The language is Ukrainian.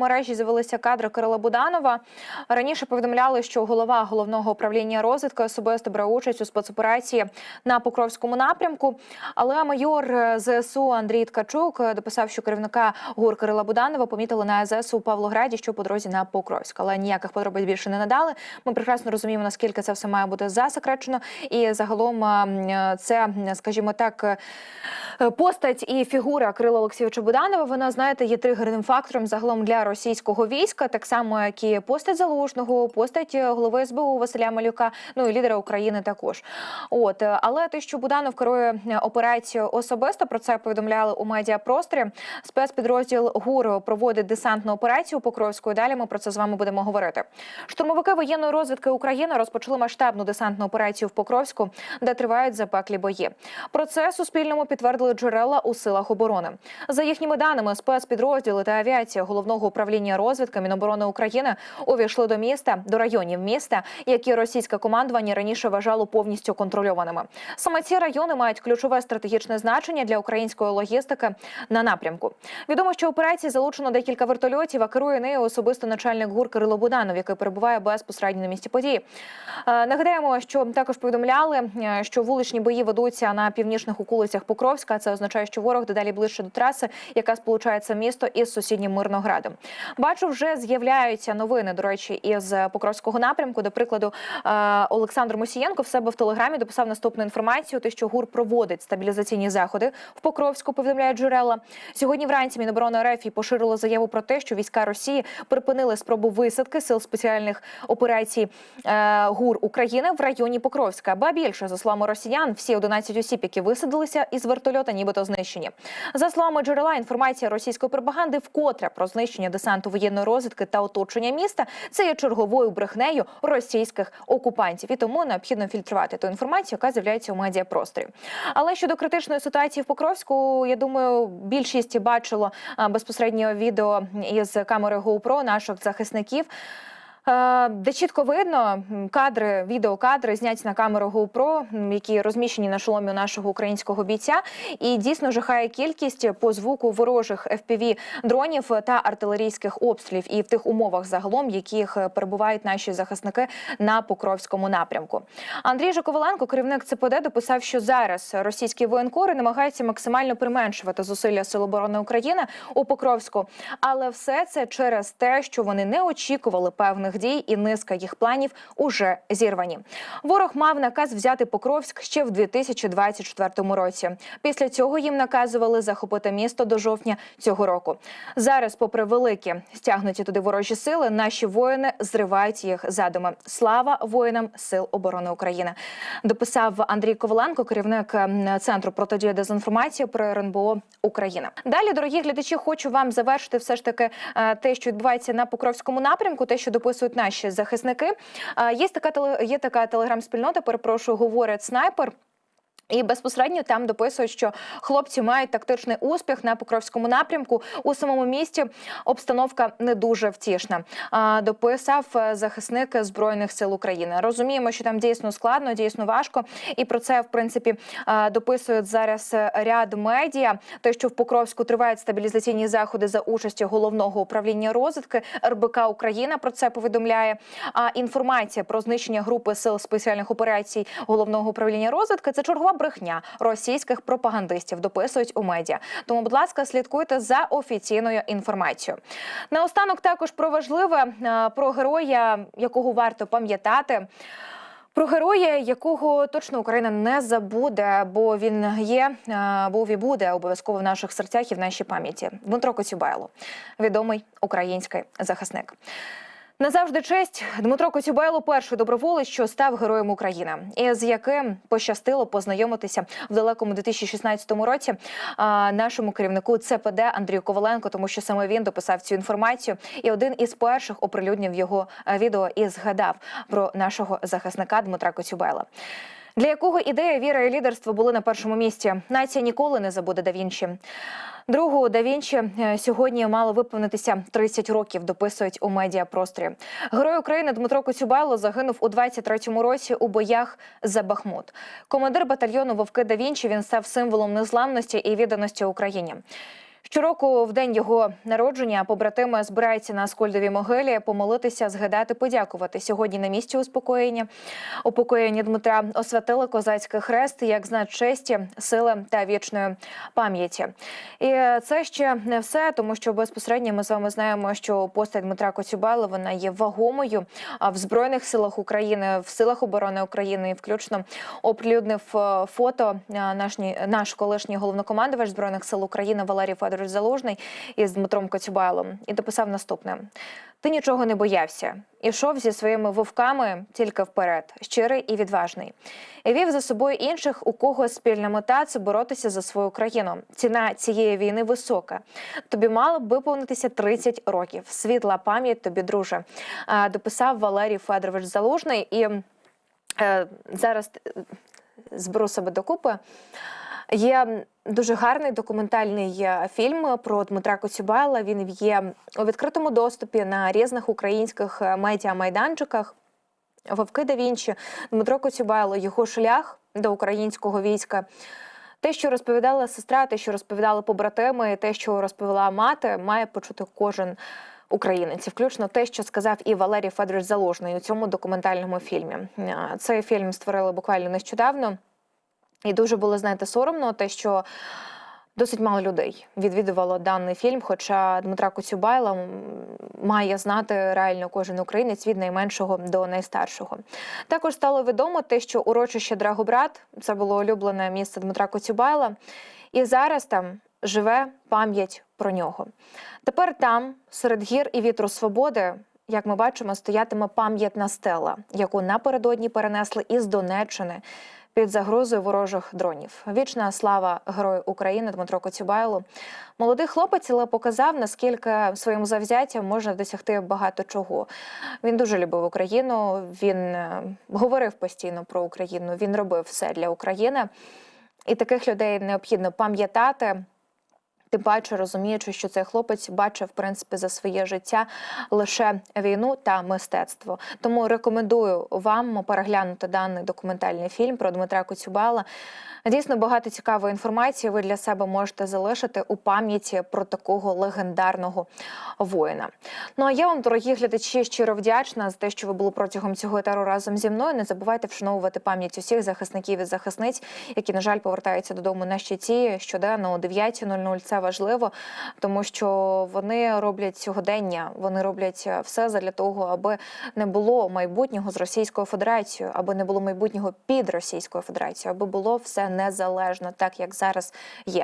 мережі з'явилися кадри Кирила Буданова. Раніше повідомляли, що голова головного управління розвідки особисто бере участь у спецоперації на Покровському напрямку. Але майор ЗСУ Андрій Ткачук дописав, що керівника ГУР Кирила Буданова помітили на ЗСУ у Павлограді, що по дорозі на Покровськ. Але ніяких подробиць більше не надали. Ми прекрасно розуміємо, наскільки це все має бути засекречено. І загалом е, це, скажімо так, е, постать і фігура Кирила Олексійовича Буданова. Вона знаєте, є тригерним фактором загалом для російського війська, так само як і постать залужного, постать голови СБУ Василя Малюка, ну і лідера України також. От е, але те, що Буданов керує операцію особисто, про це повідомляли у медіапросторі. Спецпідрозділ ГУР проводить десантну операцію. І Далі ми про це з вами будемо говорити. Штурмовики воєнної розвідки України розпочали масштабну десантну операцію в Покровську, де тривають запеклі бої. Про це Суспільному підтвердили джерела у силах оборони. За їхніми даними, спецпідрозділи та авіація головного управління розвідки Міноборони України увійшли до міста, до районів міста, які російське командування раніше вважало повністю контрольованими. Саме ці райони мають ключове стратегічне значення для української логістики на напрямку. Відомо, що операції залучено декілька вертольотів, а керує нею особисто начальник ГУР Кирило Буданов, який перебуває безпосередньо на місці події. Е, Нагадаємо, що також повідомляли, е, що вуличні бої ведуться на північних околицях Покровська. Це означає, що ворог дедалі ближче до траси, яка сполучає це місто із сусіднім Мирноградом. Бачу, вже з'являються новини. До речі, із Покровського напрямку. До прикладу, е, Олександр Мусієнко в себе в телеграмі дописав наступну інформацію: те, що ГУР проводить стабілізаційні заходи в Покровську. Повідомляють джерела. Сьогодні вранці Міноборони РФ поширило заяву про те, що війська Росії припинили спробу висадки сил спеціальних операцій е, ГУР України в районі Покровська. Ба більше за словами росіян, всі 11 осіб, які висадилися із вертольота, нібито знищені. За словами джерела, інформація російської пропаганди вкотре про знищення десанту воєнної розвідки та оточення міста це є черговою брехнею російських окупантів, і тому необхідно фільтрувати ту інформацію, яка з'являється у медіапросторі. Але щодо критичної ситуації в Покровську, я думаю, більшість бачило безпосередньо відео із камери GoPro наших захисників. Е, Де чітко видно кадри, відеокадри зняті на камеру GoPro, які розміщені на шоломі нашого українського бійця, і дійсно жахає кількість по звуку ворожих fpv дронів та артилерійських обстрілів, і в тих умовах загалом, яких е, перебувають наші захисники на Покровському напрямку. Андрій Жаковаленко, керівник ЦПД, дописав, що зараз російські воєнкори намагаються максимально применшувати зусилля Сил оборони України у Покровську, але все це через те, що вони не очікували певних дій, і низка їх планів уже зірвані. Ворог мав наказ взяти Покровськ ще в 2024 році. Після цього їм наказували захопити місто до жовтня цього року. Зараз, попри великі стягнуті туди ворожі сили, наші воїни зривають їх задуми. Слава воїнам Сил оборони України. Дописав Андрій Коваленко, керівник ем, центру протидії дезінформації про РНБО Україна. Далі, дорогі глядачі, хочу вам завершити все ж таки е, те, що відбувається на Покровському напрямку, те, що дописують наші захисники. Є така є така телеграм-спільнота. Перепрошую, говорять снайпер. І безпосередньо там дописують, що хлопці мають тактичний успіх на Покровському напрямку. У самому місті обстановка не дуже втішна. Дописав е, захисник збройних сил України. Розуміємо, що там дійсно складно, дійсно важко, і про це в принципі дописують зараз е, ряд медіа. Те, що в Покровську тривають стабілізаційні заходи за участі головного управління розвідки РБК Україна. Про це повідомляє. А інформація про знищення групи сил спеціальних операцій головного управління розвідки це чергова брехня російських пропагандистів. Дописують у медіа. Тому, будь ласка, слідкуйте за офіційною інформацією. Наостанок також про важливе е, про героя, якого варто пам'ятати. Про героя, якого точно Україна не забуде, бо він є, е, був і буде обов'язково в наших серцях і в нашій пам'яті. Дмитро Коцюбайло, відомий український захисник. Назавжди честь Дмитро Коцюбайло, перший доброволець, що став героєм України, і з яким пощастило познайомитися в далекому 2016 році а, нашому керівнику ЦПД Андрію Коваленко, тому що саме він дописав цю інформацію, і один із перших оприлюднив його відео і згадав про нашого захисника Дмитра Коцюбайла. Для якого ідея, віра і лідерство були на першому місці. Нація ніколи не забуде да Вінчі. Другу да е, сьогодні мало виповнитися 30 років. Дописують у медіапросторі. Герой України Дмитро Коцюбайло загинув у 23-му році у боях за Бахмут. Командир батальйону Вовки да Вінчі він став символом незламності і відданості Україні. Щороку, в день його народження, побратими збираються на Скольдовій могилі помолитися, згадати, подякувати. Сьогодні на місці успокоєння упокоєння Дмитра освятили козацький хрест як знак честі, сили та вічної пам'яті. І це ще не все, тому що безпосередньо ми з вами знаємо, що постать Дмитра Коцюбайла вона є вагомою в збройних силах України, в силах оборони України, і включно оприлюднив е, фото е, наш, наш колишній головнокомандувач збройних сил України Валерій Федорович Залужний із Дмитром Коцюбайлом і дописав наступне: ти нічого не боявся, ішов зі своїми вовками тільки вперед, щирий і відважний. І вів за собою інших, у кого спільна мета це боротися за свою країну. Ціна цієї війни висока. Тобі мало б виповнитися 30 років. Світла пам'ять тобі, друже. Дописав Валерій Федорович Залужний і е, зараз зберу себе докупи. Є дуже гарний документальний е, фільм про Дмитра Коцюбайла. Він є у відкритому доступі на різних українських е, медіа-майданчиках. Вовки да Вінчі, Дмитро Коцюбайло, його шлях до українського війська. Те, що розповідала сестра, те, що розповідали побратими, те, що розповіла мати, має почути кожен українець, включно те, що сказав і Валерій Федорович Залужний у цьому документальному фільмі. Е, Цей фільм створили буквально нещодавно. І дуже було, знаєте, соромно, те, що досить мало людей відвідувало даний фільм. Хоча Дмитра Коцюбайла має знати реально кожен українець від найменшого до найстаршого. Також стало відомо те, що урочище Драгобрат це було улюблене місце Дмитра Коцюбайла, і зараз там живе пам'ять про нього. Тепер там, серед гір і вітру свободи. Як ми бачимо, стоятиме пам'ятна стела, яку напередодні перенесли із Донеччини під загрозою ворожих дронів. Вічна слава Герою України Дмитро Коцюбайлу. Молодий хлопець, але показав, наскільки своїм завзяттям можна досягти багато чого. Він дуже любив Україну. Він е, говорив постійно про Україну. Він робив все для України. І таких людей необхідно пам'ятати. Тим паче розуміючи, що цей хлопець бачив в принципі за своє життя лише війну та мистецтво. Тому рекомендую вам переглянути даний документальний фільм про Дмитра Коцюбала. Дійсно багато цікавої інформації ви для себе можете залишити у пам'яті про такого легендарного воїна. Ну а я вам, дорогі глядачі, щиро вдячна за те, що ви були протягом цього етеру разом зі мною. Не забувайте вшановувати пам'ять усіх захисників і захисниць, які, на жаль, повертаються додому на щиті щоденно о 9.00. Це важливо, тому що вони роблять сьогодення, вони роблять все задля того, аби не було майбутнього з Російською Федерацією, аби не було майбутнього під Російською Федерацією, аби було все незалежно, так як зараз є.